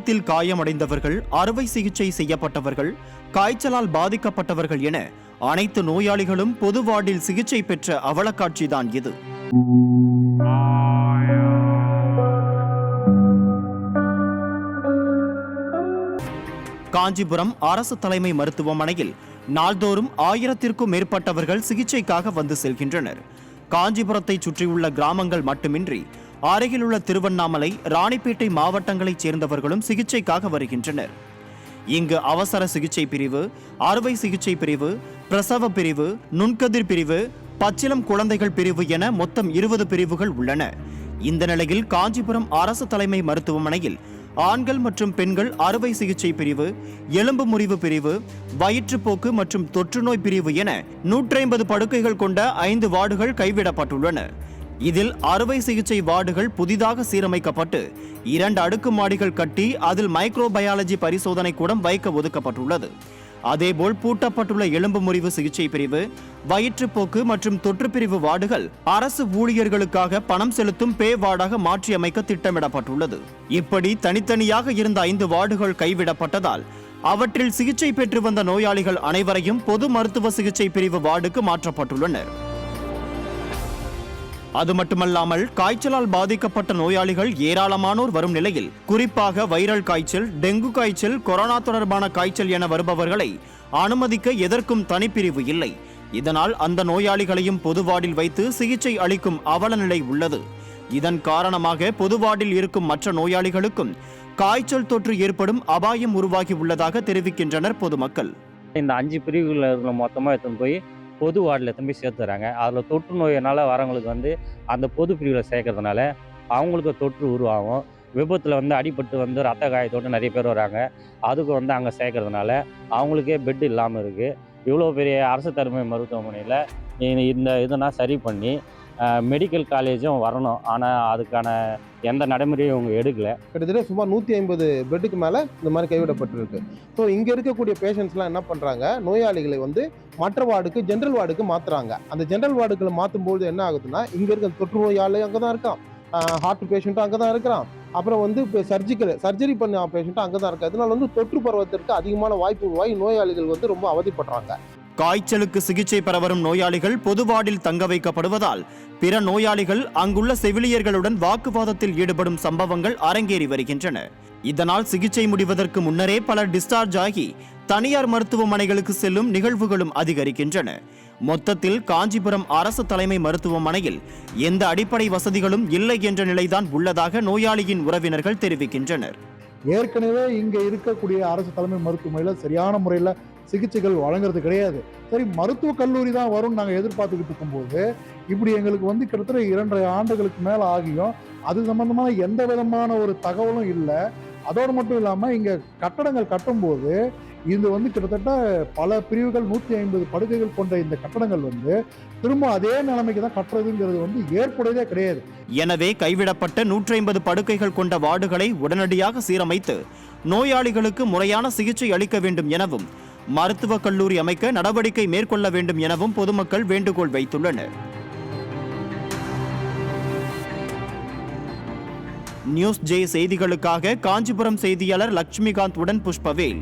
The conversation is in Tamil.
விபத்தில் காயமடைந்தவர்கள் அறுவை சிகிச்சை செய்யப்பட்டவர்கள் காய்ச்சலால் பாதிக்கப்பட்டவர்கள் என அனைத்து நோயாளிகளும் பொது வார்டில் சிகிச்சை பெற்ற அவலக்காட்சிதான் இது. காஞ்சிபுரம் அரசு தலைமை மருத்துவமனையில் நாள்தோறும் ஆயிரத்திற்கும் மேற்பட்டவர்கள் சிகிச்சைக்காக வந்து செல்கின்றனர். காஞ்சிபுரத்தை சுற்றியுள்ள கிராமங்கள் மட்டுமின்றி அருகிலுள்ள திருவண்ணாமலை ராணிப்பேட்டை மாவட்டங்களைச் சேர்ந்தவர்களும் சிகிச்சைக்காக வருகின்றனர். இங்கு அவசர சிகிச்சை பிரிவு அறுவை சிகிச்சை பிரிவு பிரசவ பிரிவு நுண்கதிர் பிரிவு பச்சிலம் குழந்தைகள் பிரிவு என மொத்தம் இருபது பிரிவுகள் உள்ளன. இந்த நிலையில் காஞ்சிபுரம் அரசு தலைமை மருத்துவமனையில் ஆண்கள் மற்றும் பெண்கள் அறுவை சிகிச்சை பிரிவு எலும்பு முறிவு பிரிவு வயிற்றுப்போக்கு மற்றும் தொற்றுநோய் பிரிவு என நூற்றி ஐம்பது படுக்கைகள் கொண்ட ஐந்து வார்டுகள் கைவிடப்பட்டுள்ளன. இதில் அறுவை சிகிச்சை வார்டுகள் புதிதாக சீரமைக்கப்பட்டு இரண்டு அடுக்கு மாடிகள் கட்டி அதில் மைக்ரோபயாலஜி பரிசோதனை கூடம் வைக்க ஒதுக்கப்பட்டுள்ளது. அதேபோல் பூட்டப்பட்டுள்ள எலும்பு முறிவு சிகிச்சை பிரிவு வயிற்றுப்போக்கு மற்றும் தொற்று பிரிவு வார்டுகள் அரசு ஊழியர்களுக்காக பணம் செலுத்தும் பே வார்டாக மாற்றியமைக்க திட்டமிடப்பட்டுள்ளது. இப்படி தனித்தனியாக இருந்த ஐந்து வார்டுகள் கைவிடப்பட்டதால் அவற்றில் சிகிச்சை பெற்று வந்த நோயாளிகள் அனைவரையும் பொது மருத்துவ சிகிச்சை பிரிவு வார்டுக்கு மாற்றப்பட்டுள்ளனர். அது மட்டுமல்லாமல் காய்ச்சலால் பாதிக்கப்பட்ட நோயாளிகள் ஏராளமானோர் வரும் நிலையில் குறிப்பாக வைரல் காய்ச்சல் டெங்கு காய்ச்சல் கொரோனா தொடர்பான காய்ச்சல் என வருபவர்களை அனுமதிக்க எதற்கும் தனிப்பிரிவு இல்லை. இதனால் அந்த நோயாளிகளையும் பொது வார்டில் வைத்து சிகிச்சை அளிக்கும் அவல நிலை உள்ளது. இதன் காரணமாக பொதுவார்டில் இருக்கும் மற்ற நோயாளிகளுக்கும் காய்ச்சல் தொற்று ஏற்படும் அபாயம் உருவாகி உள்ளதாக தெரிவிக்கின்றனர் பொதுமக்கள். இந்த அஞ்சு பிரிவுகளில் மொத்தமாக எடுத்துன்னு போய் பொது வார்டில் திரும்பி போய் சேர்த்துறாங்க. அதில் தொற்று நோயினால் வரவங்களுக்கு வந்து அந்த பொது பிரிவில் சேர்க்கறதுனால அவங்களுக்கு தொற்று உருவாகும். விபத்தில் வந்து அடிபட்டு வந்து ரத்த காயத்தோடு நிறைய பேர் வராங்க. அதுக்கு வந்து அங்கே சேர்க்கறதுனால அவங்களுக்கே பெட் இல்லாமல் இருக்குது. இவ்வளோ பெரிய அரசு தலைமை மருத்துவமனையில் இந்த இதெல்லாம் சரி பண்ணி மெடிக்கல் காலேஜும் வரணும். ஆனால் அதுக்கான எந்த நடைமுறையும் இவங்க எடுக்கலை. கிட்டத்தட்ட சுமார் நூற்றி ஐம்பது பெட்டுக்கு மேலே இந்த மாதிரி கைவிடப்பட்டிருக்கு. ஸோ இங்கே இருக்கக்கூடிய பேஷண்ட்ஸ்லாம் என்ன பண்ணுறாங்க நோயாளிகளை வந்து மற்ற வார்டுக்கு ஜென்ரல் வார்டுக்கு மாற்றுறாங்க அந்த ஜென்ரல் வார்டுகளை மாற்றும்போது என்ன ஆகுதுன்னா இங்கே இருக்க தொற்று நோயாளி அங்கே தான் இருக்கான் ஹார்ட் பேஷண்ட்டும் அங்கே தான் இருக்கிறான். அப்புறம் வந்து இப்போ சர்ஜிக்கல் சர்ஜரி பண்ண பேஷண்ட்டும் அங்கே தான் இருக்கு அதனால வந்து தொற்று பருவத்திற்கு அதிகமான வாய்ப்பு உருவாகி நோயாளிகள் வந்து ரொம்ப அவதிப்படுறாங்க. காய்ச்சலுக்கு சிகிச்சை பெற வரும் நோயாளிகள் பொது வார்டில் தங்க வைக்கப்படுவதால் பிற நோயாளிகள் அங்குள்ள செவிலியர்களுடன் வாக்குவாதத்தில் ஈடுபடும் சம்பவங்கள் அரங்கேறி வருகின்றன. இதனால் சிகிச்சை முடிவதற்கு முன்னரே பலர் டிஸ்சார்ஜ் ஆகி தனியார் மருத்துவமனைகளுக்கு செல்லும் நிகழ்வுகளும் அதிகரிக்கின்றன. மொத்தத்தில் காஞ்சிபுரம் அரசு தலைமை மருத்துவமனையில் எந்த அடிப்படை வசதிகளும் இல்லை என்ற நிலைதான் உள்ளதாக நோயாளியின் உறவினர்கள் தெரிவிக்கின்றனர். ஏற்கனவே இங்கே இருக்கக்கூடிய அரசு தலைமை மருத்துவமனையில் சரியான முறையில் சிகிச்சைகள் வழங்குறது கிடையாது. சரி மருத்துவக் கல்லூரி தான் வரும்னு நாங்கள் எதிர்பார்த்துக்கிட்டு இருக்கும்போது இப்படி எங்களுக்கு வந்து கிட்டத்தட்ட இரண்டரை ஆண்டுகளுக்கு மேலே ஆகியும். அது சம்பந்தமான எந்த விதமான ஒரு தகவலும் இல்லை. அதோடு மட்டும் இல்லாமல் இங்கே கட்டடங்கள் கட்டும்போது இது வந்து கிட்டத்தட்ட பல பிரிவுகள் நூற்றி ஐம்பது படுக்கைகள் கொண்ட இந்த கட்டடங்கள் வந்து திரும்ப அதே நிலைமைக்கு தான் கட்டுறதுங்கிறது வந்து ஏற்புடையதே கிடையாது. எனவே கைவிடப்பட்ட நூற்றி ஐம்பது படுக்கைகள் கொண்ட வார்டுகளை உடனடியாக சீரமைத்து நோயாளிகளுக்கு முறையான சிகிச்சை அளிக்க வேண்டும் எனவும் மருத்துவக் கல்லூரி அமைக்க நடவடிக்கை மேற்கொள்ள வேண்டும் எனவும் பொதுமக்கள் வேண்டுகோள் வைத்துள்ளனர். நியூஸ் ஜே செய்திகளுக்காக காஞ்சிபுரம் செய்தியாளர் லட்சுமிகாந்த் உடன் புஷ்பவேல்.